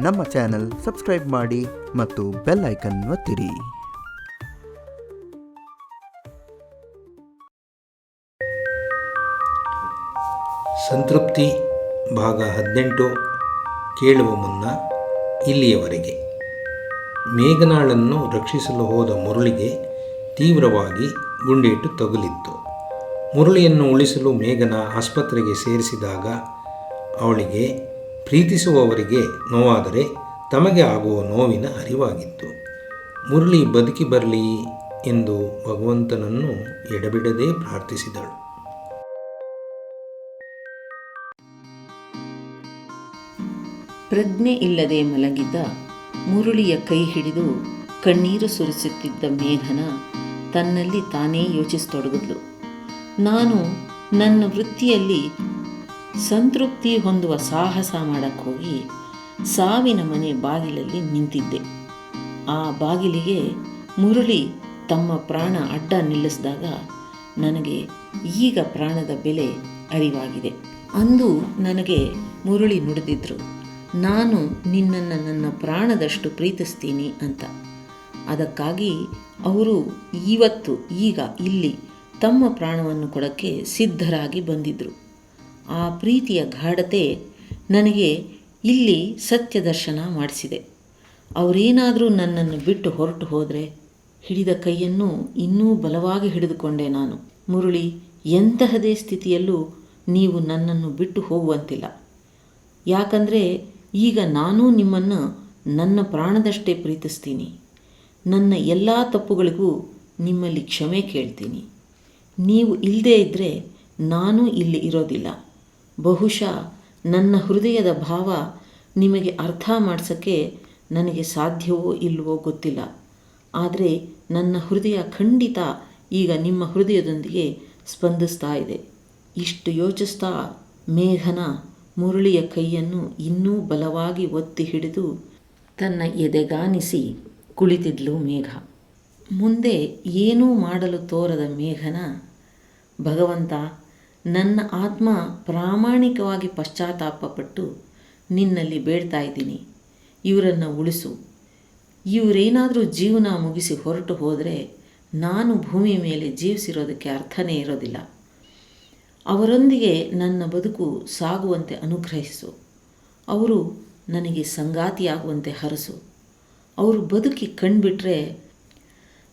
ನಮ್ಮ channel subscribe ಮಾಡಿ ಮತ್ತು ಬೆಲ್ ಐಕನ್ ಒತ್ತಿರಿ. ಸಂತೃಪ್ತಿ ಭಾಗ ಹದಿನೆಂಟು. ಕೇಳುವ ಮುನ್ನ ಇಲ್ಲಿಯವರೆಗೆ. ಮೇಘನಾಳನ್ನು ರಕ್ಷಿಸಲು ಹೋದ ಮುರುಳಿಗೆ ತೀವ್ರವಾಗಿ ಗುಂಡೇಟು ತಗುಲಿತ್ತು. ಮುರುಳಿಯನ್ನು ಉಳಿಸಲು ಮೇಘನ ಆಸ್ಪತ್ರೆಗೆ ಸೇರಿಸಿದಾಗ ಅವಳಿಗೆ ಪ್ರೀತಿಸುವವರಿಗೆ ನೋವಾದರೆ ತಮಗೆ ಆಗುವ ನೋವಿನ ಅರಿವಾಗಿತ್ತು. ಮುರಳಿ ಬದುಕಿ ಬರಲಿ ಎಂದು ಭಗವಂತನನ್ನು ಎಡಬಿಡದೆ ಪ್ರಾರ್ಥಿಸಿದಳು. ಪ್ರಜ್ಞೆ ಇಲ್ಲದೆ ಮಲಗಿದ್ದ ಮುರುಳಿಯ ಕೈ ಹಿಡಿದು ಕಣ್ಣೀರು ಸುರಿಸುತ್ತಿದ್ದ ಮೇಘನ ತನ್ನಲ್ಲಿ ತಾನೇ ಯೋಚಿಸತೊಡಗಿದ್ಲು. ನಾನು ನನ್ನ ವೃತ್ತಿಯಲ್ಲಿ ಸಂತೃಪ್ತಿ ಹೊಂದುವ ಸಾಹಸ ಮಾಡಕ್ಕೆ ಹೋಗಿ ಸಾವಿನ ಮನೆ ಬಾಗಿಲಲ್ಲಿ ನಿಂತಿದ್ದೆ. ಆ ಬಾಗಿಲಿಗೆ ಮುರುಳಿ ತಮ್ಮ ಪ್ರಾಣ ಅಡ್ಡ ನಿಲ್ಲಿಸಿದಾಗ ನನಗೆ ಈಗ ಪ್ರಾಣದ ಬೆಲೆ ಅರಿವಾಗಿದೆ. ಅಂದು ನನಗೆ ಮುರುಳಿ ನುಡಿದಿದ್ರು, ನಾನು ನಿನ್ನನ್ನು ನನ್ನ ಪ್ರಾಣದಷ್ಟು ಪ್ರೀತಿಸ್ತೀನಿ ಅಂತ. ಅದಕ್ಕಾಗಿ ಅವರು ಇವತ್ತು ಈಗ ಇಲ್ಲಿ ತಮ್ಮ ಪ್ರಾಣವನ್ನು ಕೊಡೋಕ್ಕೆ ಸಿದ್ಧರಾಗಿ ಬಂದಿದ್ದರು ಆ ಪ್ರೀತಿಯ ಗಾಢತೆ ನನಗೆ ಇಲ್ಲಿ ಸತ್ಯ ದರ್ಶನ ಮಾಡಿಸಿದೆ. ಅವರೇನಾದರೂ ನನ್ನನ್ನು ಬಿಟ್ಟು ಹೊರಟು ಹೋದರೆ ಹಿಡಿದ ಕೈಯನ್ನು ಇನ್ನೂ ಬಲವಾಗಿ ಹಿಡಿದುಕೊಂಡೆ ನಾನು. ಮುರುಳಿ, ಎಂತಹದೇ ಸ್ಥಿತಿಯಲ್ಲೂ ನೀವು ನನ್ನನ್ನು ಬಿಟ್ಟು ಹೋಗುವಂತಿಲ್ಲ. ಯಾಕಂದರೆ ಈಗ ನಾನೂ ನಿಮ್ಮನ್ನು ನನ್ನ ಪ್ರಾಣದಷ್ಟೇ ಪ್ರೀತಿಸ್ತೀನಿ. ನನ್ನ ಎಲ್ಲ ತಪ್ಪುಗಳಿಗೂ ನಿಮ್ಮಲ್ಲಿ ಕ್ಷಮೆ ಕೇಳ್ತೀನಿ. ನೀವು ಇಲ್ಲದೇ ಇದ್ದರೆ ನಾನು ಇಲ್ಲಿ ಇರೋದಿಲ್ಲ. ಬಹುಶಃ ನನ್ನ ಹೃದಯದ ಭಾವ ನಿಮಗೆ ಅರ್ಥ ಮಾಡಿಸೋಕ್ಕೆ ನನಗೆ ಸಾಧ್ಯವೋ ಇಲ್ಲವೋ ಗೊತ್ತಿಲ್ಲ. ಆದರೆ ನನ್ನ ಹೃದಯ ಖಂಡಿತ ಈಗ ನಿಮ್ಮ ಹೃದಯದೊಂದಿಗೆ ಸ್ಪಂದಿಸ್ತಾ ಇದೆ. ಇಷ್ಟು ಯೋಚಿಸ್ತಾ ಮೇಘನ ಮುರುಳಿಯ ಕೈಯನ್ನು ಇನ್ನೂ ಬಲವಾಗಿ ಒತ್ತಿ ಹಿಡಿದು ತನ್ನ ಎದೆಗಾನಿಸಿ ಕುಳಿತಿದ್ಲು ಮೇಘ. ಮುಂದೆ ಏನೂ ಮಾಡಲು ತೋರದ ಮೇಘನ ಭಗವಂತ ನನ್ನ ಆತ್ಮ ಪ್ರಾಮಾಣಿಕವಾಗಿ ಪಶ್ಚಾತ್ತಾಪಪಟ್ಟು ನಿನ್ನಲ್ಲಿ ಬೇಡ್ತಾ ಇದ್ದೀನಿ. ಇವರನ್ನು ಉಳಿಸು. ಇವರೇನಾದರೂ ಜೀವನ ಮುಗಿಸಿ ಹೊರಟು ಹೋದರೆ ನಾನು ಭೂಮಿ ಮೇಲೆ ಜೀವಿಸಿರೋದಕ್ಕೆ ಅರ್ಥನೇ ಇರೋದಿಲ್ಲ. ಅವರೊಂದಿಗೆ ನನ್ನ ಬದುಕು ಸಾಗುವಂತೆ ಅನುಗ್ರಹಿಸು. ಅವರು ನನಗೆ ಸಂಗಾತಿಯಾಗುವಂತೆ ಹರಸು. ಅವರು ಬದುಕಿ ಕಣ್ಬಿಟ್ರೆ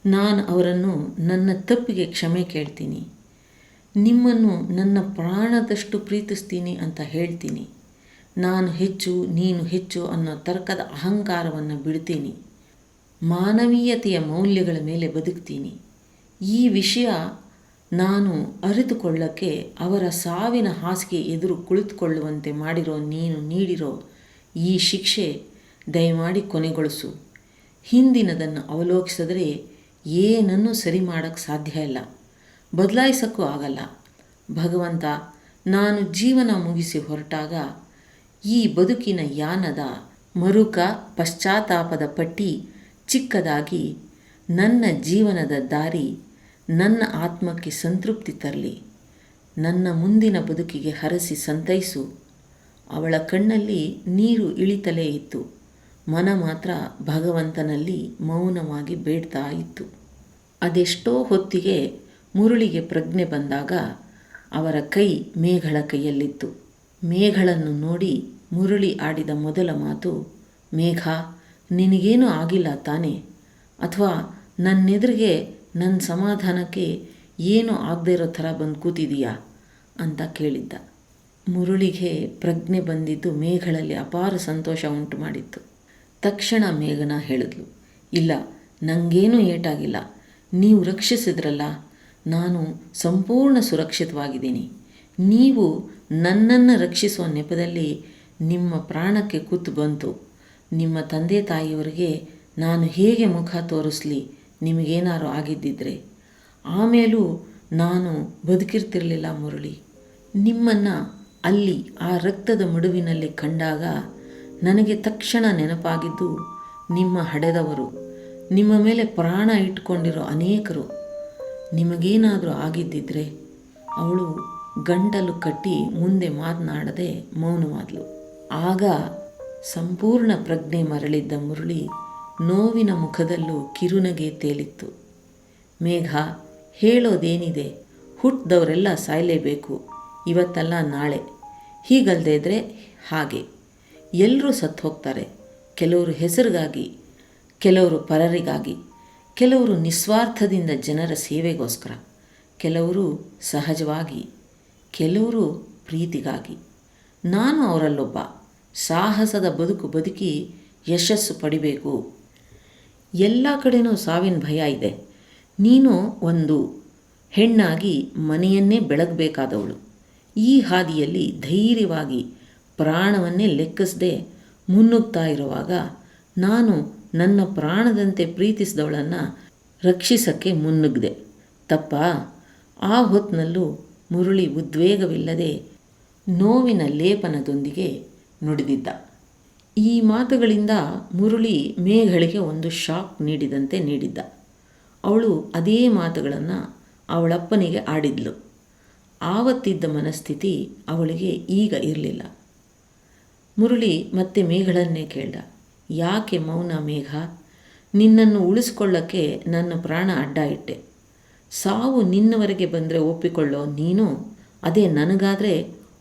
ನಾನು ಅವರನ್ನು ನನ್ನ ತಪ್ಪಿಗೆ ಕ್ಷಮೆ ಕೇಳ್ತೀನಿ. ನಿಮ್ಮನ್ನು ನನ್ನ ಪ್ರಾಣದಷ್ಟು ಪ್ರೀತಿಸ್ತೀನಿ ಅಂತ ಹೇಳ್ತೀನಿ. ನಾನು ಹೆಚ್ಚು, ನೀನು ಹೆಚ್ಚು ಅನ್ನೋ ತರ್ಕದ ಅಹಂಕಾರವನ್ನು ಬಿಡ್ತೀನಿ. ಮಾನವೀಯತೆಯ ಮೌಲ್ಯಗಳ ಮೇಲೆ ಬದುಕ್ತೀನಿ. ಈ ವಿಷಯ ನಾನು ಅರಿತುಕೊಳ್ಳಕ್ಕೆ ಅವರ ಸಾವಿನ ಹಾಸಿಗೆ ಎದುರು ಕುಳಿತುಕೊಳ್ಳುವಂತೆ ಮಾಡಿರೋ, ನೀನು ನೀಡಿರೋ ಈ ಶಿಕ್ಷೆ ದಯಮಾಡಿ ಕೊನೆಗೊಳಿಸು. ಹಿಂದಿನದನ್ನು ಅವಲೋಕಿಸಿದ್ರೆ ಏನನ್ನೂ ಸರಿ ಮಾಡೋಕ್ಕೆ ಸಾಧ್ಯ ಇಲ್ಲ. ಬದಲಾಯಿಸೋಕ್ಕೂ ಆಗಲ್ಲ. ಭಗವಂತ, ನಾನು ಜೀವನ ಮುಗಿಸಿ ಹೊರಟಾಗ ಈ ಬದುಕಿನ ಯಾನದ ಮರುಕ ಪಶ್ಚಾತ್ತಾಪದ ಪಟ್ಟಿ ಚಿಕ್ಕದಾಗಿ ನನ್ನ ಜೀವನದ ದಾರಿ ನನ್ನ ಆತ್ಮಕ್ಕೆ ಸಂತೃಪ್ತಿ ತರಲಿ. ನನ್ನ ಮುಂದಿನ ಬದುಕಿಗೆ ಹರಸಿ ಸಂತೈಸು. ಅವಳ ಕಣ್ಣಲ್ಲಿ ನೀರು ಇಳಿತಲೇ ಇತ್ತು. ಮನ ಮಾತ್ರ ಭಗವಂತನಲ್ಲಿ ಮೌನವಾಗಿ ಬೇಡ್ತಾ ಇತ್ತು. ಅದೆಷ್ಟೋ ಹೊತ್ತಿಗೆ ಮುರುಳಿಗೆ ಪ್ರಜ್ಞೆ ಬಂದಾಗ ಅವರ ಕೈ ಮೇಘಳ ಕೈಯಲ್ಲಿತ್ತು. ಮೇಘಳನ್ನು ನೋಡಿ ಮುರುಳಿ ಆಡಿದ ಮೊದಲ ಮಾತು, ಮೇಘ, ನಿನಗೇನೂ ಆಗಿಲ್ಲ ತಾನೆ? ಅಥವಾ ನನ್ನೆದುರಿಗೆ ನನ್ನ ಸಮಾಧಾನಕ್ಕೆ ಏನೂ ಆಗದೇ ಇರೋ ಥರ ಬಂದು ಕೂತಿದೀಯಾ? ಅಂತ ಕೇಳಿದ್ದ. ಮುರುಳಿಗೆ ಪ್ರಜ್ಞೆ ಬಂದಿದ್ದು ಮೇಘಳಲ್ಲಿ ಅಪಾರ ಸಂತೋಷ ಉಂಟು ಮಾಡಿತ್ತು. ತಕ್ಷಣ ಮೇಘನ ಹೇಳಿದ್ಲು, ಇಲ್ಲ ನನಗೇನೂ ಏಟಾಗಿಲ್ಲ. ನೀವು ರಕ್ಷಿಸಿದ್ರಲ್ಲ ನಾನು ಸಂಪೂರ್ಣ ಸುರಕ್ಷಿತವಾಗಿದ್ದೀನಿ. ನೀವು ನನ್ನನ್ನು ರಕ್ಷಿಸುವ ನೆಪದಲ್ಲಿ ನಿಮ್ಮ ಪ್ರಾಣಕ್ಕೆ ಕೂತು ಬಂತು. ನಿಮ್ಮ ತಂದೆ ತಾಯಿಯವರಿಗೆ ನಾನು ಹೇಗೆ ಮುಖ ತೋರಿಸ್ಲಿ? ನಿಮಗೇನಾರು ಆಗಿದ್ದಿದ್ರೆ. ಆಮೇಲೂ ನಾನು ಬದುಕಿರ್ತಿರಲಿಲ್ಲ ಮುರಳಿ. ನಿಮ್ಮನ್ನು ಅಲ್ಲಿ ಆ ರಕ್ತದ ಮಡುವಿನಲ್ಲಿ ಕಂಡಾಗ ನನಗೆ ತಕ್ಷಣ ನೆನಪಾಗಿದ್ದು ನಿಮ್ಮ ಹಡೆದವರು. ನಿಮ್ಮ ಮೇಲೆ ಪ್ರಾಣ ಇಟ್ಕೊಂಡಿರೋ ಅನೇಕರು. ನಿಮಗೇನಾದರೂ ಆಗಿದ್ದಿದ್ರೆ ಅವಳು ಗಂಟಲು ಕಟ್ಟಿ ಮುಂದೆ ಮಾತನಾಡದೆ ಮೌನವಾದಳು ಆಗ ಸಂಪೂರ್ಣ ಪ್ರಜ್ಞೆ ಮರಳಿದ್ದ ಮುರಳಿ ನೋವಿನ ಮುಖದಲ್ಲೂ ಕಿರುನಗೆ ತೇಲಿತ್ತು. ಮೇಘ, ಹೇಳೋದೇನಿದೆ? ಹುಟ್ಟಿದವರೆಲ್ಲ ಸಾಯಲೇಬೇಕು. ಇವತ್ತಲ್ಲ ನಾಳೆ. ಹೀಗಲ್ದೇ ಇದ್ದರೆ ಹಾಗೆ. ಎಲ್ಲರೂ ಸತ್ತು ಹೋಗ್ತಾರೆ ಕೆಲವರು ಹೆಸರಿಗಾಗಿ, ಕೆಲವರು ಪರರಿಗಾಗಿ. ಕೆಲವರು ನಿಸ್ವಾರ್ಥದಿಂದ ಜನರ ಸೇವೆಗೋಸ್ಕರ, ಕೆಲವರು ಸಹಜವಾಗಿ, ಕೆಲವರು ಪ್ರೀತಿಗಾಗಿ. ನಾನು ಅವರಲ್ಲೊಬ್ಬ, ಸಾಹಸದ ಬದುಕು ಬದುಕಿ ಯಶಸ್ಸು ಪಡಿಬೇಕು. ಎಲ್ಲ ಕಡೆನೂ ಸಾವಿನ ಭಯ ಇದೆ. ನೀನು ಒಂದು ಹೆಣ್ಣಾಗಿ ಮನೆಯನ್ನೇ ಬೆಳಗಬೇಕಾದವಳು. ಈ ಹಾದಿಯಲ್ಲಿ ಧೈರ್ಯವಾಗಿ ಪ್ರಾಣವನ್ನೇ ಲೆಕ್ಕಿಸದೆ ಮುನ್ನುಗ್ತಾ ಇರುವಾಗ ನಾನು ನನ್ನ ಪ್ರಾಣದಂತೆ ಪ್ರೀತಿಸಿದವಳನ್ನು ರಕ್ಷಿಸಕ್ಕೆ ಮುನ್ನುಗ್ದೆ. ತಪ್ಪ? ಆ ಹೊತ್ತಿನಲ್ಲೂ ಮುರುಳಿ ಉದ್ವೇಗವಿಲ್ಲದೆ ನೋವಿನ ಲೇಪನದೊಂದಿಗೆ ನುಡಿದಿದ್ದ. ಈ ಮಾತುಗಳಿಂದ ಮುರುಳಿ ಮೇಘಳಿಗೆ ಒಂದು ಶಾಕ್ ನೀಡಿದಂತೆ ನೀಡಿದ್ದ. ಅವಳು ಅದೇ ಮಾತುಗಳನ್ನು ಅವಳಪ್ಪನಿಗೆ ಆಡಿದ್ಲು. ಆವತ್ತಿದ್ದ ಮನಸ್ಥಿತಿ ಅವಳಿಗೆ ಈಗ ಇರಲಿಲ್ಲ. ಮುರುಳಿ ಮತ್ತೆ ಮೇಘಳನ್ನೇ ಕೇಳ್ದ. ಯಾಕೆ ಮೌನ ಮೇಘ? ನಿನ್ನನ್ನು ಉಳಿಸ್ಕೊಳ್ಳೋಕ್ಕೆ ನನ್ನ ಪ್ರಾಣ ಅಡ್ಡ ಇಟ್ಟೆ. ಸಾವು ನಿನ್ನವರೆಗೆ ಬಂದರೆ ಒಪ್ಪಿಕೊಳ್ಳೋ ನೀನು? ಅದೇ ನನಗಾದರೆ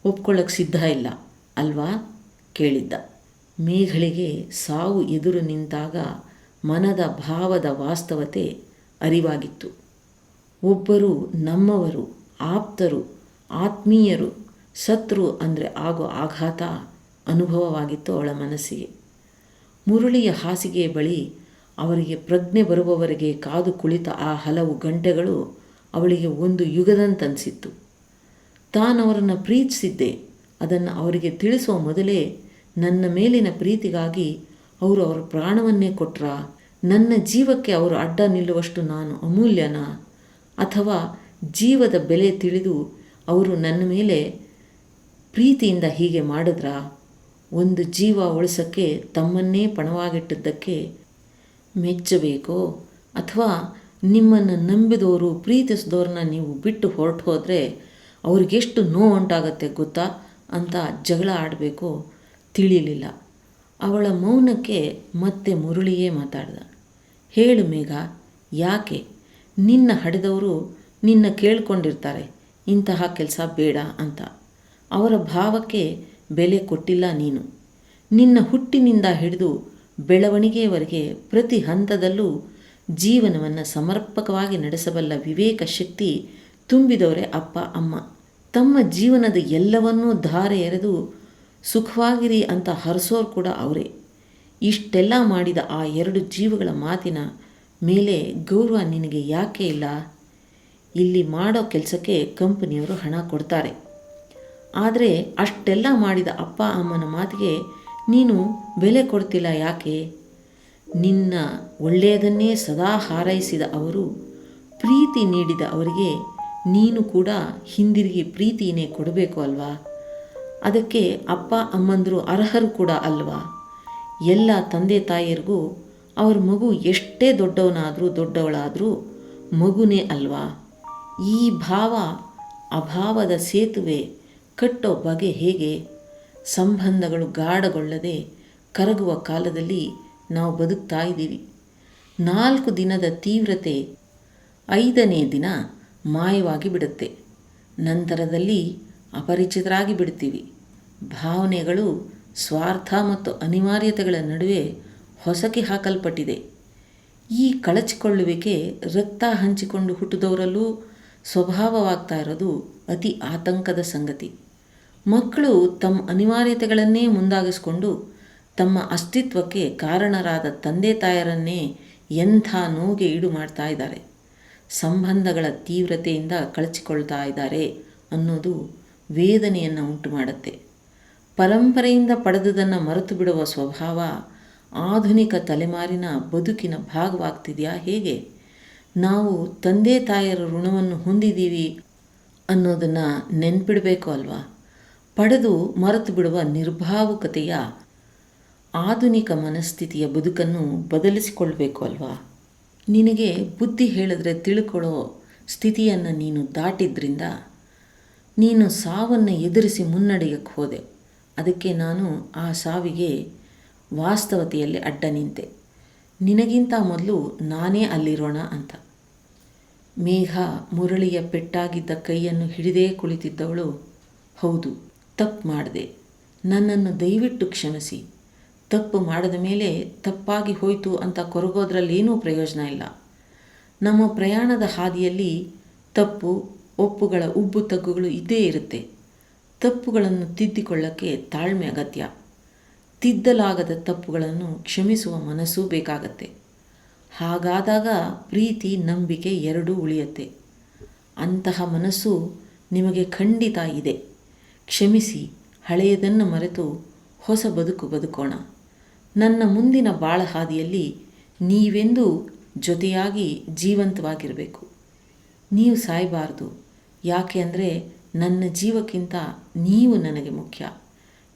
ಒಪ್ಕೊಳ್ಳೋಕ್ಕೆ ಸಿದ್ಧ ಇಲ್ಲ, ಅಲ್ವಾ? ಕೇಳಿದ್ದ. ಮೇಘಳಿಗೆ ಸಾವು ಎದುರು ನಿಂತಾಗ ಮನದ ಭಾವದ ವಾಸ್ತವತೆ ಅರಿವಾಗಿತ್ತು. ಒಬ್ಬರು ನಮ್ಮವರು, ಆಪ್ತರು, ಆತ್ಮೀಯರು ಸತ್ರು ಅಂದರೆ ಆಗೋ ಆಘಾತ ಅನುಭವವಾಗಿತ್ತು ಅವಳ ಮನಸ್ಸಿಗೆ. ಮುರುಳಿಯ ಹಾಸಿಗೆಯ ಬಳಿ ಅವರಿಗೆ ಪ್ರಜ್ಞೆ ಬರುವವರೆಗೆ ಕಾದು ಕುಳಿತ ಆ ಹಲವು ಗಂಟೆಗಳು ಅವಳಿಗೆ ಒಂದು ಯುಗದಂತನಿಸಿತ್ತು. ತಾನವರನ್ನು ಪ್ರೀತಿಸಿದ್ದೆ. ಅದನ್ನು ಅವರಿಗೆ ತಿಳಿಸುವ ಮೊದಲೇ ನನ್ನ ಮೇಲಿನ ಪ್ರೀತಿಗಾಗಿ ಅವರು ಅವರ ಪ್ರಾಣವನ್ನೇ ಕೊಟ್ರ? ನನ್ನ ಜೀವಕ್ಕೆ ಅವರು ಅಡ್ಡ ನಿಲ್ಲುವಷ್ಟು ನಾನು ಅಮೂಲ್ಯನ? ಅಥವಾ ಜೀವದ ಬೆಲೆ ತಿಳಿದು ಅವರು ನನ್ನ ಮೇಲೆ ಪ್ರೀತಿಯಿಂದ ಹೀಗೆ ಮಾಡಿದ್ರಾ? ಒಂದು ಜೀವ ಉಳಿಸೋಕ್ಕೆ ತಮ್ಮನ್ನೇ ಪಣವಾಗಿಟ್ಟಿದ್ದಕ್ಕೆ ಮೆಚ್ಚಬೇಕೋ? ಅಥವಾ ನಿಮ್ಮನ್ನು ನಂಬಿದವರು, ಪ್ರೀತಿಸಿದವ್ರನ್ನ ನೀವು ಬಿಟ್ಟು ಹೊರಟು ಹೋದರೆ ಅವ್ರಿಗೆಷ್ಟು ನೋವು ಉಂಟಾಗತ್ತೆ ಗೊತ್ತಾ? ಅಂತ ಜಗಳ ಆಡಬೇಕು? ತಿಳಿಲಿಲ್ಲ. ಅವಳ ಮೌನಕ್ಕೆ ಮತ್ತೆ ಮುರುಳಿಯೇ ಮಾತಾಡ್ದ. ಹೇಳು ಮೇಘ, ಯಾಕೆ? ನಿನ್ನ ಹಡೆದವರು ನಿನ್ನ ಕೇಳ್ಕೊಂಡಿರ್ತಾರೆ. ಇಂತಹ ಕೆಲಸ ಬೇಡ ಅಂತ. ಅವರ ಭಾವಕ್ಕೆ ಬೆಲೆ ಕೊಟ್ಟಿಲ್ಲ ನೀನು. ನಿನ್ನ ಹುಟ್ಟಿನಿಂದ ಹಿಡಿದು ಬೆಳವಣಿಗೆಯವರೆಗೆ ಪ್ರತಿ ಹಂತದಲ್ಲೂ ಜೀವನವನ್ನು ಸಮರ್ಪಕವಾಗಿ ನಡೆಸಬಲ್ಲ ವಿವೇಕ ಶಕ್ತಿ ತುಂಬಿದವರೇ ಅಪ್ಪ, ಅಮ್ಮ. ತಮ್ಮ ಜೀವನದ ಎಲ್ಲವನ್ನೂ ಧಾರೆ ಎರೆದು ಸುಖವಾಗಿರಿ ಅಂತ ಹರಸೋರು ಕೂಡ ಅವರೇ. ಇಷ್ಟೆಲ್ಲ ಮಾಡಿದ ಆ ಎರಡು ಜೀವಗಳ ಮಾತಿನ ಮೇಲೆ ಗೌರವ ನಿನಗೆ ಯಾಕೆ ಇಲ್ಲ? ಇಲ್ಲಿ ಮಾಡೋ ಕೆಲಸಕ್ಕೆ ಕಂಪನಿಯವರು ಹಣ ಕೊಡ್ತಾರೆ. ಆದರೆ ಅಷ್ಟೆಲ್ಲ ಮಾಡಿದ ಅಪ್ಪ ಅಮ್ಮನ ಮಾತಿಗೆ ನೀನು ಬೆಲೆ ಕೊಡ್ತಿಲ್ಲ ಯಾಕೆ? ನಿನ್ನ ಒಳ್ಳೆಯದನ್ನೇ ಸದಾ ಹಾರೈಸಿದ ಅವರು ಪ್ರೀತಿ ನೀಡಿದ ಅವರಿಗೆ ನೀನು ಕೂಡ ಹಿಂದಿರುಗಿ ಪ್ರೀತಿಯೇ ಕೊಡಬೇಕು ಅಲ್ವಾ? ಅದಕ್ಕೆ ಅಪ್ಪ ಅಮ್ಮಂದರು ಅರ್ಹರು ಕೂಡ ಅಲ್ವಾ? ಎಲ್ಲ ತಂದೆ ತಾಯಿಯರಿಗೂ ಅವ್ರ ಮಗು ಎಷ್ಟೇ ದೊಡ್ಡವನಾದರೂ ದೊಡ್ಡವಳಾದರೂ ಮಗುನೇ ಅಲ್ವಾ? ಈ ಭಾವ ಅಭಾವದ ಸೇತುವೆ ಕಟ್ಟೋ ಬಗೆ ಹೇಗೆ ಸಂಬಂಧಗಳು ಗಾಢಗೊಳ್ಳದೆ ಕರಗುವ ಕಾಲದಲ್ಲಿ ನಾವು ಬದುಕ್ತಾ ಇದ್ದೀವಿ. ನಾಲ್ಕು ದಿನದ ತೀವ್ರತೆ ಐದನೇ ದಿನ ಮಾಯವಾಗಿ ಬಿಡುತ್ತೆ. ನಂತರದಲ್ಲಿ ಅಪರಿಚಿತರಾಗಿ ಬಿಡ್ತೀವಿ. ಭಾವನೆಗಳು, ಸ್ವಾರ್ಥ ಮತ್ತು ಅನಿವಾರ್ಯತೆಗಳ ನಡುವೆ ಹೊಸಕಿ ಹಾಕಲ್ಪಟ್ಟಿದೆ. ಈ ಕಳಚಿಕೊಳ್ಳುವಿಕೆ ರಕ್ತ ಹಂಚಿಕೊಂಡು ಹುಟ್ಟಿದವರಲ್ಲೂ ಸ್ವಭಾವವಾಗ್ತಾ ಇರೋದು ಅತಿ ಆತಂಕದ ಸಂಗತಿ. ಮಕ್ಕಳು ತಮ್ಮ ಅನಿವಾರ್ಯತೆಗಳನ್ನೇ ಮುಂದಾಗಿಸ್ಕೊಂಡು ತಮ್ಮ ಅಸ್ತಿತ್ವಕ್ಕೆ ಕಾರಣರಾದ ತಂದೆ ತಾಯರನ್ನೇ ಎಂಥ ನೋವಿಗೆ ಈಡು ಮಾಡ್ತಾ ಇದ್ದಾರೆ. ಸಂಬಂಧಗಳ ತೀವ್ರತೆಯಿಂದ ಕಳಚಿಕೊಳ್ತಾ ಇದ್ದಾರೆ ಅನ್ನೋದು ವೇದನೆಯನ್ನು ಉಂಟು ಮಾಡುತ್ತೆ. ಪರಂಪರೆಯಿಂದ ಪಡೆದುದನ್ನು ಮರೆತು ಬಿಡುವ ಸ್ವಭಾವ ಆಧುನಿಕ ತಲೆಮಾರಿನ ಬದುಕಿನ ಭಾಗವಾಗ್ತಿದೆಯಾ ಹೇಗೆ? ನಾವು ತಂದೆ ತಾಯರ ಋಣವನ್ನು ಹೊಂದಿದ್ದೀವಿ ಅನ್ನೋದನ್ನು ನೆನ್ಪಿಡಬೇಕು ಅಲ್ವಾ? ಪಡೆದು ಮರೆತು ಬಿಡುವ ನಿರ್ಭಾವುಕತೆಯ ಆಧುನಿಕ ಮನಸ್ಥಿತಿಯ ಬದುಕನ್ನು ಬದಲಿಸಿಕೊಳ್ಬೇಕು ಅಲ್ವಾ? ನಿನಗೆ ಬುದ್ಧಿ ಹೇಳಿದ್ರೆ ತಿಳ್ಕೊಳ್ಳೋ ಸ್ಥಿತಿಯನ್ನು ನೀನು ದಾಟಿದ್ರಿಂದ ನೀನು ಸಾವನ್ನು ಎದುರಿಸಿ ಮುನ್ನಡೆಯಕ್ಕೆ ಹೋದೆ. ಅದಕ್ಕೆ ನಾನು ಆ ಸಾವಿಗೆ ವಾಸ್ತವತೆಯಲ್ಲಿ ಅಡ್ಡ ನಿಂತೆ. ನಿನಗಿಂತ ಮೊದಲು ನಾನೇ ಅಲ್ಲಿರೋಣ ಅಂತ. ಮೇಘ ಮುರಳಿಯ ಪೆಟ್ಟಾಗಿದ್ದ ಕೈಯನ್ನು ಹಿಡಿದೇ ಕುಳಿತಿದ್ದವಳು, ಹೌದು ತಪ್ಪು ಮಾಡಿದೆ. ನನ್ನನ್ನು ದಯವಿಟ್ಟು ಕ್ಷಮಿಸಿ. ತಪ್ಪು ಮಾಡಿದ ಮೇಲೆ ತಪ್ಪಾಗಿ ಹೋಯಿತು ಅಂತ ಕೊರಗೋದ್ರಲ್ಲೇನೂ ಪ್ರಯೋಜನ ಇಲ್ಲ. ನಮ್ಮ ಪ್ರಯಾಣದ ಹಾದಿಯಲ್ಲಿ ತಪ್ಪು, ಒಪ್ಪುಗಳ ಉಬ್ಬು ತಗ್ಗುಗಳು ಇದ್ದೇ ಇರುತ್ತೆ. ತಪ್ಪುಗಳನ್ನು ತಿದ್ದಿಕೊಳ್ಳಕ್ಕೆ ತಾಳ್ಮೆ ಅಗತ್ಯ. ತಿದ್ದಲಾಗದ ತಪ್ಪುಗಳನ್ನು ಕ್ಷಮಿಸುವ ಮನಸ್ಸೂ ಬೇಕಾಗತ್ತೆ. ಹಾಗಾದಾಗ ಪ್ರೀತಿ, ನಂಬಿಕೆ ಎರಡೂ ಉಳಿಯುತ್ತೆ. ಅಂತಹ ಮನಸ್ಸು ನಿಮಗೆ ಖಂಡಿತ ಇದೆ. ಕ್ಷಮಿಸಿ, ಹಳೆಯದನ್ನು ಮರೆತು ಹೊಸ ಬದುಕು ಬದುಕೋಣ. ನನ್ನ ಮುಂದಿನ ಬಾಳ ಹಾದಿಯಲ್ಲಿ ನೀವೆಂದೂ ಜೊತೆಯಾಗಿ ಜೀವಂತವಾಗಿರಬೇಕು. ನೀವು ಸಾಯಬಾರ್ದು. ಯಾಕೆ ಅಂದರೆ ನನ್ನ ಜೀವಕ್ಕಿಂತ ನೀವು ನನಗೆ ಮುಖ್ಯ.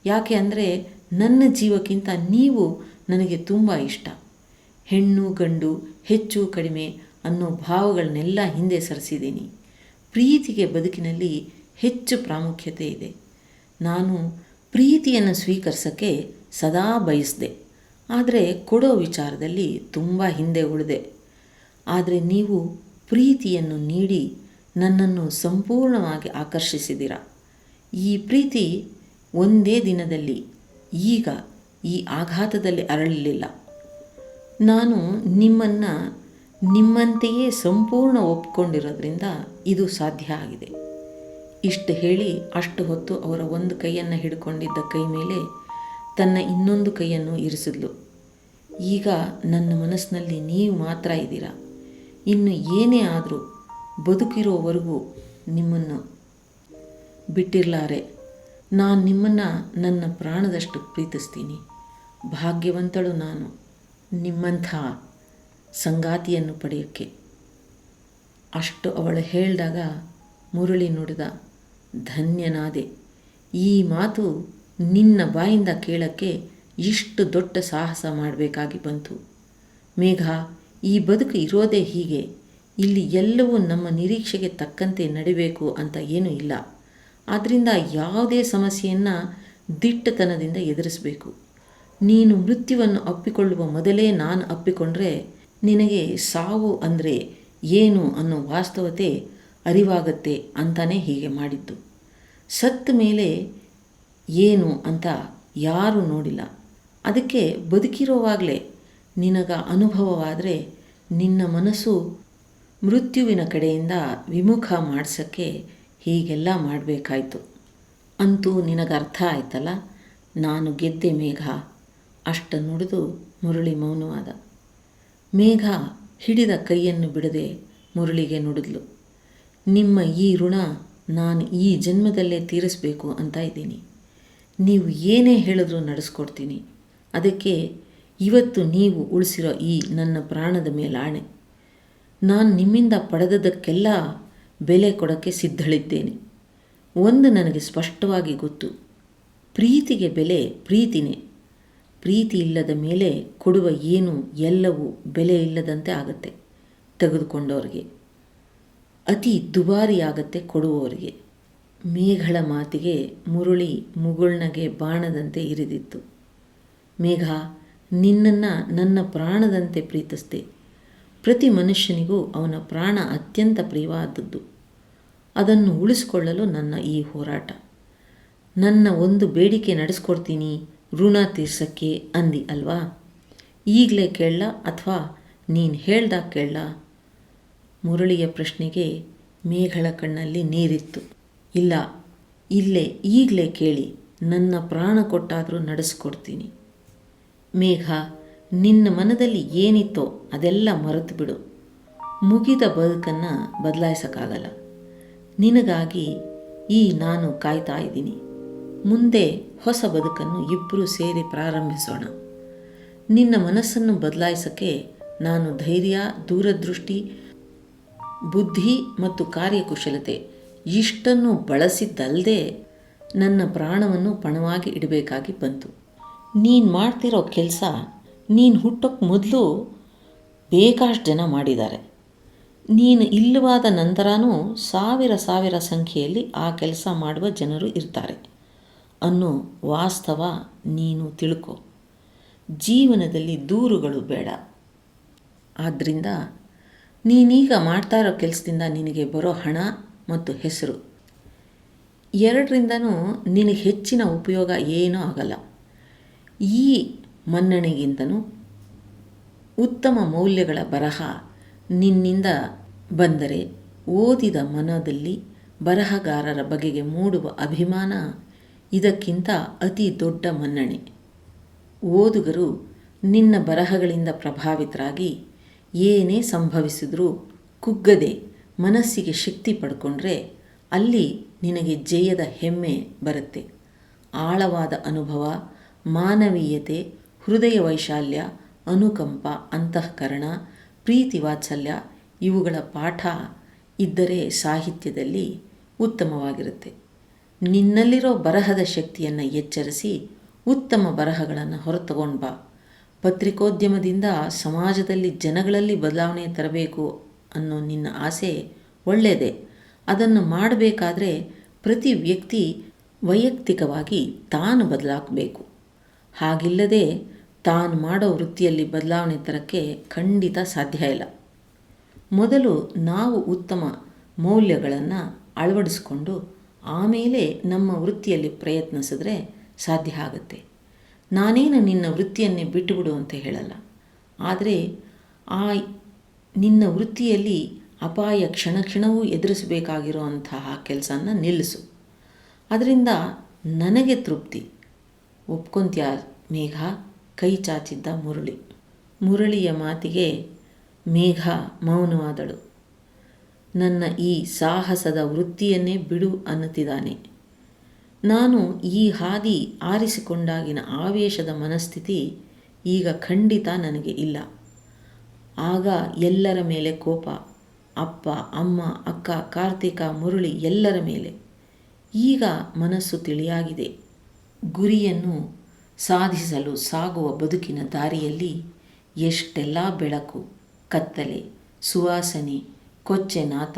ಯಾಕೆ ಅಂದರೆ ನನ್ನ ಜೀವಕ್ಕಿಂತ ನೀವು ನನಗೆ ತುಂಬ ಇಷ್ಟ. ಹೆಣ್ಣು, ಗಂಡು, ಹೆಚ್ಚು, ಕಡಿಮೆ ಅನ್ನೋ ಭಾವಗಳನ್ನೆಲ್ಲ ಹಿಂದೆ ಸರಿಸಿದ್ದೀನಿ. ಪ್ರೀತಿಗೆ ಬದುಕಿನಲ್ಲಿ ಹೆಚ್ಚು ಪ್ರಾಮುಖ್ಯತೆ ಇದೆ. ನಾನು ಪ್ರೀತಿಯನ್ನು ಸ್ವೀಕರಿಸೋಕ್ಕೆ ಸದಾ ಬಯಸಿದೆ. ಆದರೆ ಕೊಡೋ ವಿಚಾರದಲ್ಲಿ ತುಂಬ ಹಿಂದೆ ಉಳಿದೆ. ಆದರೆ ನೀವು ಪ್ರೀತಿಯನ್ನು ನೀಡಿ ನನ್ನನ್ನು ಸಂಪೂರ್ಣವಾಗಿ ಆಕರ್ಷಿಸಿದಿರ ಈ ಪ್ರೀತಿ ಒಂದೇ ದಿನದಲ್ಲಿ, ಈಗ ಈ ಆಘಾತದಲ್ಲಿ ಅರಳಲಿಲ್ಲ. ನಾನು ನಿಮ್ಮನ್ನು ನಿಮ್ಮಂತೆಯೇ ಸಂಪೂರ್ಣ ಒಪ್ಕೊಂಡಿರೋದ್ರಿಂದ ಇದು ಸಾಧ್ಯ ಆಗಿದೆ. ಇಷ್ಟು ಹೇಳಿ ಅಷ್ಟು ಹೊತ್ತು ಅವರ ಒಂದು ಕೈಯನ್ನು ಹಿಡ್ಕೊಂಡಿದ್ದ ಕೈ ಮೇಲೆ ತನ್ನ ಇನ್ನೊಂದು ಕೈಯನ್ನು ಇರಿಸಿದ್ಲು. ಈಗ ನನ್ನ ಮನಸ್ಸಿನಲ್ಲಿ ನೀವು ಮಾತ್ರ ಇದ್ದೀರಾ? ಇನ್ನು ಏನೇ ಆದರೂ ಬದುಕಿರೋವರೆಗೂ ನಿಮ್ಮನ್ನು ಬಿಟ್ಟಿರಲಾರೆ. ನಾನು ನಿಮ್ಮನ್ನು ನನ್ನ ಪ್ರಾಣದಷ್ಟು ಪ್ರೀತಿಸ್ತೀನಿ. ಭಾಗ್ಯವಂತಳು ನಾನು ನಿಮ್ಮಂಥ ಸಂಗಾತಿಯನ್ನು ಪಡೆಯೋಕ್ಕೆ. ಅಷ್ಟು ಅವಳು ಹೇಳಿದಾಗ ಮುರಳಿ ನುಡಿದ ಧನ್ಯನಾದೆ. ಈ ಮಾತು ನಿನ್ನ ಬಾಯಿಂದ ಕೇಳಕ್ಕೆ ಇಷ್ಟು ದೊಡ್ಡ ಸಾಹಸ ಮಾಡಬೇಕಾಗಿ ಬಂತು. ಮೇಘ, ಈ ಬದುಕು ಇರೋದೇ ಹೀಗೆ. ಇಲ್ಲಿ ಎಲ್ಲವೂ ನಮ್ಮ ನಿರೀಕ್ಷೆಗೆ ತಕ್ಕಂತೆ ನಡಿಬೇಕು ಅಂತ ಏನೂ ಇಲ್ಲ. ಆದ್ದರಿಂದ ಯಾವುದೇ ಸಮಸ್ಯೆಯನ್ನು ದಿಟ್ಟತನದಿಂದ ಎದುರಿಸಬೇಕು. ನೀನು ಮೃತ್ಯುವನ್ನು ಅಪ್ಪಿಕೊಳ್ಳುವ ಮೊದಲೇ ನಾನು ಅಪ್ಪಿಕೊಂಡ್ರೆ ನಿನಗೆ ಸಾವು ಅಂದರೆ ಏನು ಅನ್ನೋ ವಾಸ್ತವತೆ ಅರಿವಾಗತ್ತೆ ಅಂತಾನೆ ಹೀಗೆ ಮಾಡಿದ್ದು. ಸತ್ತ ಮೇಲೆ ಏನು ಅಂತ ಯಾರೂ ನೋಡಿಲ್ಲ. ಅದಕ್ಕೆ ಬದುಕಿರೋವಾಗಲೇ ನಿನಗ ಅನುಭವವಾದರೆ ನಿನ್ನ ಮನಸ್ಸು ಮೃತ್ಯುವಿನ ಕಡೆಯಿಂದ ವಿಮುಖ ಮಾಡಿಸೋಕ್ಕೆ ಹೀಗೆಲ್ಲ ಮಾಡಬೇಕಾಯ್ತು. ಅಂತೂ ನಿನಗೆ ಅರ್ಥ ಆಯ್ತಲ್ಲ? ನಾನು ಗೆದ್ದೆ ಮೇಘ. ಅಷ್ಟ ನುಡಿದು ಮುರಳಿ ಮೌನವಾದ. ಮೇಘ ಹಿಡಿದ ಕೈಯನ್ನು ಬಿಡದೆ ಮುರಳಿಗೆ ನುಡಿದ್ಲು. ನಿಮ್ಮ ಈ ಋಣ ನಾನು ಈ ಜನ್ಮದಲ್ಲೇ ತೀರಿಸಬೇಕು ಅಂತ ಇದ್ದೀನಿ. ನೀವು ಏನೇ ಹೇಳಿದ್ರೂ ನಡೆಸ್ಕೊಡ್ತೀನಿ. ಅದಕ್ಕೆ ಇವತ್ತು ನೀವು ಉಳಿಸಿರೋ ಈ ನನ್ನ ಪ್ರಾಣದ ಮೇಲಾಣೆ. ನಾನು ನಿಮ್ಮಿಂದ ಪಡೆದದಕ್ಕೆಲ್ಲ ಬೆಲೆ ಕೊಡೋಕ್ಕೆ ಸಿದ್ಧಳಿದ್ದೇನೆ. ಒಂದು ನನಗೆ ಸ್ಪಷ್ಟವಾಗಿ ಗೊತ್ತು. ಪ್ರೀತಿಗೆ ಬೆಲೆ ಪ್ರೀತಿನೇ. ಪ್ರೀತಿ ಇಲ್ಲದ ಮೇಲೆ ಕೊಡುವ ಏನು ಎಲ್ಲವೂ ಬೆಲೆ ಇಲ್ಲದಂತೆ ಆಗುತ್ತೆ. ತೆಗೆದುಕೊಂಡವರಿಗೆ. ಅತಿ ದುಬಾರಿಯಾಗತ್ತೆ ಕೊಡುವವರಿಗೆ. ಮೇಘಳ ಮಾತಿಗೆ ಮುರುಳಿ ಮುಗುಳ್ನಗೆ ಬಾಣದಂತೆ ಇರಿದಿತ್ತು. ಮೇಘ, ನಿನ್ನನ್ನು ನನ್ನ ಪ್ರಾಣದಂತೆ ಪ್ರೀತಿಸ್ದೆ. ಪ್ರತಿ ಮನುಷ್ಯನಿಗೂ ಅವನ ಪ್ರಾಣ ಅತ್ಯಂತ ಪ್ರಿಯವಾದದ್ದು. ಅದನ್ನು ಉಳಿಸಿಕೊಳ್ಳಲು ನನ್ನ ಈ ಹೋರಾಟ. ನನ್ನ ಒಂದು ಬೇಡಿಕೆ ನಡೆಸ್ಕೊಡ್ತೀನಿ, ಋಣ ತೀರ್ಸಕ್ಕೆ ಅಂದಿ ಅಲ್ವಾ? ಈಗಲೇ ಕೇಳಲ ಅಥವಾ ನೀನು ಹೇಳ್ದಾಗ ಕೇಳಲ್ಲ ಮುರಳಿಯ ಪ್ರಶ್ನೆಗೆ ಮೇಘಳ ಕಣ್ಣಲ್ಲಿ ನೀರಿತ್ತು. ಇಲ್ಲ, ಇಲ್ಲೇ, ಈಗಲೇ ಕೇಳಿ, ನನ್ನ ಪ್ರಾಣ ಕೊಟ್ಟಾದರೂ ನಡೆಸ್ಕೊಡ್ತೀನಿ. ಮೇಘ, ನಿನ್ನ ಮನದಲ್ಲಿ ಏನಿತ್ತೋ ಅದೆಲ್ಲ ಮರೆತು ಬಿಡು ಮುಗಿದ ಬದುಕನ್ನು ಬದಲಾಯಿಸೋಕ್ಕಾಗಲ್ಲ. ನಿನಗಾಗಿ ಈ ನಾನು ಕಾಯ್ತಾ ಇದ್ದೀನಿ. ಮುಂದೆ ಹೊಸ ಬದುಕನ್ನು ಇಬ್ಬರು ಸೇರಿ ಪ್ರಾರಂಭಿಸೋಣ. ನಿನ್ನ ಮನಸ್ಸನ್ನು ಬದಲಾಯಿಸೋಕ್ಕೆ ನಾನು ಧೈರ್ಯ, ದೂರದೃಷ್ಟಿ ಬುದ್ಧಿ ಮತ್ತು ಕಾರ್ಯಕುಶಲತೆ ಇಷ್ಟನ್ನು ಬಳಸಿದ್ದಲ್ಲದೆ ನನ್ನ ಪ್ರಾಣವನ್ನು ಪಣವಾಗಿ ಇಡಬೇಕಾಗಿ ಬಂತು. ನೀನು ಮಾಡ್ತಿರೋ ಕೆಲಸ, ನೀನು ಹುಟ್ಟೋಕ್ಕೆ ಮೊದಲು ಬೇಕಾಷ್ಟು ಜನ ಮಾಡಿದ್ದಾರೆ. ನೀನು ಇಲ್ಲವಾದ ನಂತರನೂ ಸಾವಿರ ಸಾವಿರ ಸಂಖ್ಯೆಯಲ್ಲಿ ಆ ಕೆಲಸ ಮಾಡುವ ಜನರು ಇರ್ತಾರೆ ಅನ್ನೋ ವಾಸ್ತವ ನೀನು ತಿಳ್ಕೊ. ಜೀವನದಲ್ಲಿ ದೂರುಗಳು ಬೇಡ. ಆದ್ದರಿಂದ ನೀನೀಗ ಮಾಡ್ತಾ ಇರೋ ಕೆಲಸದಿಂದ ನಿನಗೆ ಬರೋ ಹಣ ಮತ್ತು ಹೆಸರು. ಎರಡರಿಂದನೂ ನಿನಗೆ ಹೆಚ್ಚಿನ ಉಪಯೋಗ ಏನೂ ಆಗಲ್ಲ. ಈ ಮನ್ನಣೆಗಿಂತನೂ ಉತ್ತಮ ಮೌಲ್ಯಗಳ ಬರಹ ನಿನ್ನಿಂದ ಬಂದರೆ ಓದಿದ ಮನದಲ್ಲಿ ಬರಹಗಾರರ ಬಗೆಗೆ ಮೂಡುವ ಅಭಿಮಾನ ಇದಕ್ಕಿಂತ ಅತಿ ದೊಡ್ಡ ಮನ್ನಣೆ. ಓದುಗರು ನಿನ್ನ ಬರಹಗಳಿಂದ ಪ್ರಭಾವಿತರಾಗಿ ಏನೇ ಸಂಭವಿಸಿದರೂ ಕುಗ್ಗದೆ ಮನಸ್ಸಿಗೆ ಶಕ್ತಿ ಪಡ್ಕೊಂಡ್ರೆ ಅಲ್ಲಿ ನಿನಗೆ ಜಯದ ಹೆಮ್ಮೆ ಬರುತ್ತೆ. ಆಳವಾದ ಅನುಭವ, ಮಾನವೀಯತೆ, ಹೃದಯ ವೈಶಾಲ್ಯ, ಅನುಕಂಪ, ಅಂತಃಕರಣ, ಪ್ರೀತಿ ವಾತ್ಸಲ್ಯ ಇವುಗಳ ಪಾಠ ಇದ್ದರೆ ಸಾಹಿತ್ಯದಲ್ಲಿ ಉತ್ತಮವಾಗಿರುತ್ತೆ. ನಿನ್ನಲ್ಲಿರೋ ಬರಹದ ಶಕ್ತಿಯನ್ನು ಎಚ್ಚರಿಸಿ ಉತ್ತಮ ಬರಹಗಳನ್ನು ಹೊರತಗೊಂಡು ಬಾ. ಪತ್ರಿಕೋದ್ಯಮದಿಂದ ಸಮಾಜದಲ್ಲಿ ಜನಗಳಲ್ಲಿ ಬದಲಾವಣೆ ತರಬೇಕು ಅನ್ನೋ ನಿನ್ನ ಆಸೆ ಒಳ್ಳೆಯದೇ ಅದನ್ನು ಮಾಡಬೇಕಾದ್ರೆ ಪ್ರತಿ ವ್ಯಕ್ತಿ ವೈಯಕ್ತಿಕವಾಗಿ ತಾನು ಬದಲಾಗಬೇಕು. ಹಾಗಿಲ್ಲದೆ ತಾನು ಮಾಡೋ ವೃತ್ತಿಯಲ್ಲಿ ಬದಲಾವಣೆ ತರಕ್ಕೆ ಖಂಡಿತ ಸಾಧ್ಯ ಇಲ್ಲ. ಮೊದಲು ನಾವು ಉತ್ತಮ ಮೌಲ್ಯಗಳನ್ನು ಅಳವಡಿಸಿಕೊಂಡು ಆಮೇಲೆ ನಮ್ಮ ವೃತ್ತಿಯಲ್ಲಿ ಪ್ರಯತ್ನಿಸಿದ್ರೆ ಸಾಧ್ಯ ಆಗುತ್ತೆ. ನಾನೇನು ನಿನ್ನ ವೃತ್ತಿಯನ್ನೇ ಬಿಟ್ಟುಬಿಡು ಅಂತ ಹೇಳಲ್ಲ. ಆದರೆ ಆ ನಿನ್ನ ವೃತ್ತಿಯಲ್ಲಿ ಅಪಾಯ ಕ್ಷಣ ಕ್ಷಣವೂ ಎದುರಿಸಬೇಕಾಗಿರೋ ಅಂತಹ ಕೆಲಸನ ನಿಲ್ಲಿಸು. ಅದರಿಂದ ನನಗೆ ತೃಪ್ತಿ. ಒಪ್ಕೊಂತ್ಯ ಮೇಘ, ಕೈ ಚಾಚಿದ್ದ ಮುರಳಿ. ಮುರಳಿಯ ಮಾತಿಗೆ ಮೇಘ ಮೌನವಾದಳು. ನನ್ನ ಈ ಸಾಹಸದ ವೃತ್ತಿಯನ್ನೇ ಬಿಡು ಅನ್ನುತ್ತಿದ್ದಾನೆ. ನಾನು ಈ ಹಾದಿ ಆರಿಸಿಕೊಂಡಾಗಿನ ಆವೇಶದ ಮನಸ್ಥಿತಿ ಈಗ ಖಂಡಿತ ನನಗೆ ಇಲ್ಲ. ಆಗ ಎಲ್ಲರ ಮೇಲೆ ಕೋಪ, ಅಪ್ಪ, ಅಮ್ಮ, ಅಕ್ಕ, ಕಾರ್ತಿಕ, ಮುರಳಿ ಎಲ್ಲರ ಮೇಲೆ. ಈಗ ಮನಸ್ಸು ತಿಳಿಯಾಗಿದೆ. ಗುರಿಯನ್ನು ಸಾಧಿಸಲು ಸಾಗುವ ಬದುಕಿನ ದಾರಿಯಲ್ಲಿ ಎಷ್ಟೆಲ್ಲ ಬೆಳಕು, ಕತ್ತಲೆ, ಸುವಾಸನೆ, ಕೊಚ್ಚೆ ನಾತ,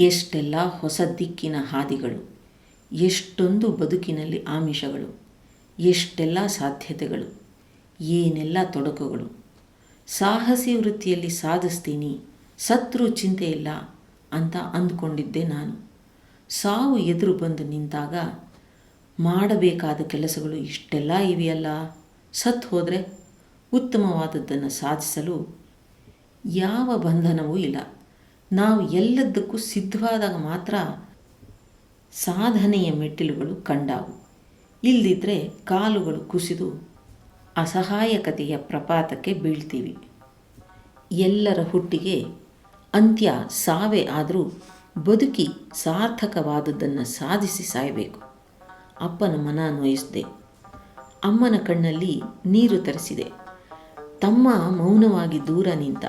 ಎಷ್ಟೆಲ್ಲ ಹೊಸ ದಿಕ್ಕಿನ ಹಾದಿಗಳು. ಎಷ್ಟೊಂದು ಬದುಕಿನಲ್ಲಿ ಆಮಿಷಗಳು, ಎಷ್ಟೆಲ್ಲ ಸಾಧ್ಯತೆಗಳು, ಏನೆಲ್ಲ ತೊಡಕುಗಳು. ಸಾಹಸಿ ವೃತ್ತಿಯಲ್ಲಿ ಸಾಧಿಸ್ತೀನಿ, ಸತ್ರು ಚಿಂತೆ ಇಲ್ಲ ಅಂತ ಅಂದುಕೊಂಡಿದ್ದೆ ನಾನು. ಸಾವು ಎದುರು ಬಂದು ನಿಂತಾಗ, ಮಾಡಬೇಕಾದ ಕೆಲಸಗಳು ಇಷ್ಟೆಲ್ಲ ಇವೆಯಲ್ಲ ಸತ್ತು ಹೋದರೆ ಉತ್ತಮವಾದದ್ದನ್ನು ಸಾಧಿಸಲು ಯಾವ ಬಂಧನವೂ ಇಲ್ಲ. ನಾವು ಎಲ್ಲದಕ್ಕೂ ಸಿದ್ಧವಾದಾಗ ಮಾತ್ರ ಸಾಧನೆಯ ಮೆಟ್ಟಿಲುಗಳು ಕಂಡಾವು. ಇಲ್ಲದಿದ್ದರೆ ಕಾಲುಗಳು ಕುಸಿದು ಅಸಹಾಯಕತೆಯ ಪ್ರಪಾತಕ್ಕೆ ಬೀಳ್ತೀವಿ. ಎಲ್ಲರ ಹುಟ್ಟಿಗೆ ಅಂತ್ಯ ಸಾವೇ ಆದರೂ ಬದುಕಿ ಸಾರ್ಥಕವಾದದ್ದನ್ನು ಸಾಧಿಸಿ ಸಾಯಬೇಕು. ಅಪ್ಪನ ಮನ ನೋಯಿಸಿದೆ. ಅಮ್ಮನ ಕಣ್ಣಲ್ಲಿ ನೀರು ತರಿಸಿದೆ. ತಮ್ಮ ಮೌನವಾಗಿ ದೂರ ನಿಂತ.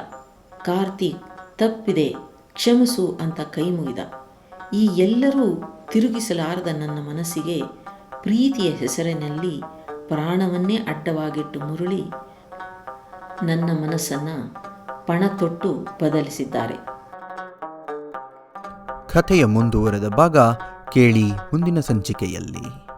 ಕಾರ್ತಿಕ್ ತಪ್ಪಿದೆ, ಕ್ಷಮಿಸು ಅಂತ ಕೈ ಮುಗಿದ. ಈ ಎಲ್ಲರೂ ತಿರುಗಿಸಲಾರದ ನನ್ನ ಮನಸ್ಸಿಗೆ ಪ್ರೀತಿಯ ಹೆಸರಿನಲ್ಲಿ ಪ್ರಾಣವನ್ನೇ ಅಡ್ಡವಾಗಿಟ್ಟು ಮುರುಳಿ ನನ್ನ ಮನಸ್ಸನ್ನು ಪಣ ತೊಟ್ಟು ಬದಲಿಸಿದ್ದಾರೆ. ಕಥೆಯ ಮುಂದುವರೆದ ಭಾಗ ಕೇಳಿ ಮುಂದಿನ ಸಂಚಿಕೆಯಲ್ಲಿ.